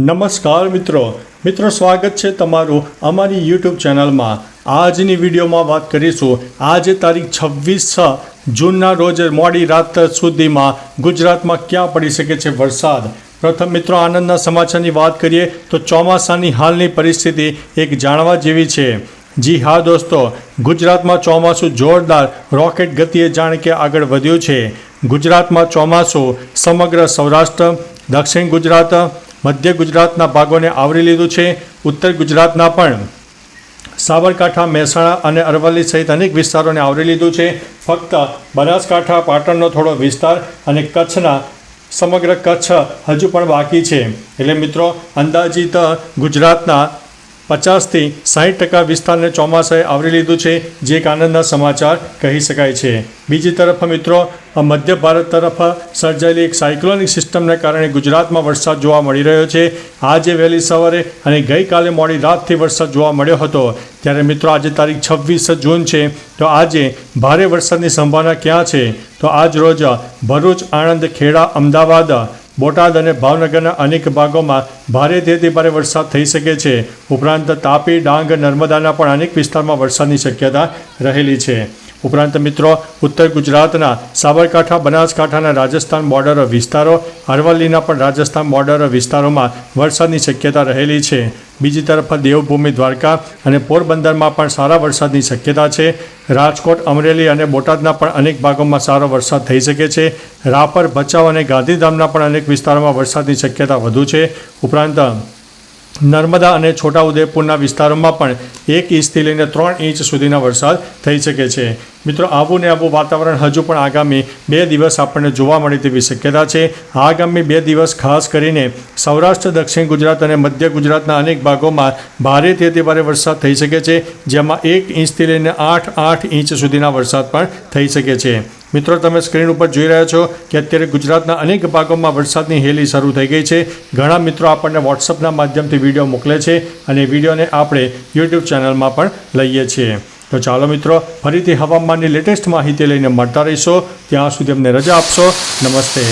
નમસ્કાર મિત્રો. મિત્રો, સ્વાગત છે તમારું અમારી યુટ્યુબ ચેનલમાં. આજની વિડીયોમાં વાત કરીશું. આજે તારીખ છવ્વીસ છ જૂનના રોજ મોડી રાત સુધીમાં ગુજરાતમાં ક્યાં પડી શકે છે વરસાદ? પ્રથમ મિત્રો, આનંદના સમાચારની વાત કરીએ તો ચોમાસાની હાલની પરિસ્થિતિ એક જાણવા જેવી છે. જી હા દોસ્તો, ગુજરાતમાં ચોમાસું જોરદાર રોકેટ ગતિએ જાણ કે આગળ વધ્યું છે. ગુજરાતમાં ચોમાસું સમગ્ર સૌરાષ્ટ્ર, દક્ષિણ ગુજરાત મધ્ય ગુજરાતના ભાગોને આવરી લીધું છે. ઉત્તર ગુજરાતના પણ સાબરકાંઠા, મહેસાણા અને અરવલ્લી સહિત અનેક વિસ્તારોને આવરી લીધું છે. ફક્ત બનાસકાંઠા, પાટણનો થોડો વિસ્તાર અને કચ્છના સમગ્ર કચ્છ હજુ પણ બાકી છે. એટલે મિત્રો, અંદાજિત ગુજરાતના પચાસથી સાઠ ટકા વિસ્તારને ચોમાસાએ આવરી લીધું છે, જે એક આનંદના સમાચાર કહી શકાય છે. બીજી તરફ મિત્રો, મધ્ય ભારત તરફ સર્જાયેલી એક સાયક્લોનિક સિસ્ટમને કારણે ગુજરાતમાં વરસાદ જોવા મળી રહ્યો છે. આજે વહેલી સવારે અને ગઈકાલે મોડી રાતથી વરસાદ જોવા મળ્યો હતો. ત્યારે મિત્રો, આજે તારીખ છવ્વીસ જૂન છે, તો આજે ભારે વરસાદની સંભાવના ક્યાં છે? તો આજ રોજ ભરૂચ, આણંદ, ખેડા, અમદાવાદ બોટાદ અને ભાવનગરના અનેક ભાગોમાં ભારેથી તેથી ભારે વરસાદ થઈ શકે છે. ઉપરાંત તાપી, ડાંગ, નર્મદાના પણ અનેક વિસ્તારમાં વરસાદની શક્યતા રહેલી છે. ઉપરાંત મિત્રો, ઉત્તર ગુજરાતના સાબરકાંઠા, બનાસકાંઠાના રાજસ્થાન બોર્ડર વિસ્તારો, અરવલ્લીના પણ રાજસ્થાન બોર્ડર વિસ્તારોમાં વરસાદની શક્યતા રહેલી છે. બીજી તરફ દેવભૂમિ દ્વારકા અને પોરબંદરમાં પણ સારા વરસાદની શક્યતા છે. રાજકોટ, અમરેલી અને બોટાદના પણ અનેક ભાગોમાં સારો વરસાદ થઈ શકે છે. રાપર, ભચાઉ અને ગાંધીધામના પણ અનેક વિસ્તારોમાં વરસાદની શક્યતા વધુ છે. ઉપરાંત નર્મદા અને છોટાઉદેપુરના વિસ્તારોમાં પણ એક ઇંચથી લઈને ત્રણ ઇંચ સુધીના વરસાદ થઈ શકે છે. મિત્રો, આવું ને આવું વાતાવરણ હજુ પણ આગામી બે દિવસ આપણને જોવા મળે તેવી શક્યતા છે. આગામી બે દિવસ ખાસ કરીને સૌરાષ્ટ્ર, દક્ષિણ ગુજરાત અને મધ્ય ગુજરાતના અનેક ભાગોમાં ભારેથી અતિભારે વરસાદ થઈ શકે છે, જેમાં એક ઇંચથી લઈને આઠ આઠ ઇંચ સુધીના વરસાદ પણ થઈ શકે છે. મિત્રો, તમે સ્ક્રીન ઉપર જોઈ રહ્યા છો કે અત્યારે ગુજરાતના અનેક ભાગોમાં વરસાદની હેલી શરૂ થઈ ગઈ છે. ઘણા મિત્રો આપણને વોટ્સઅપના માધ્યમથી વીડિયો મોકલે છે અને વિડીયોને આપણે યુટ્યુબ ચેનલમાં પણ લઈએ છીએ. તો ચાલો મિત્રો, ફરીથી હવામાનની લેટેસ્ટ માહિતી લઈને મળતા રહીશો. ત્યાં સુધી અમને રજા આપશો. નમસ્તે.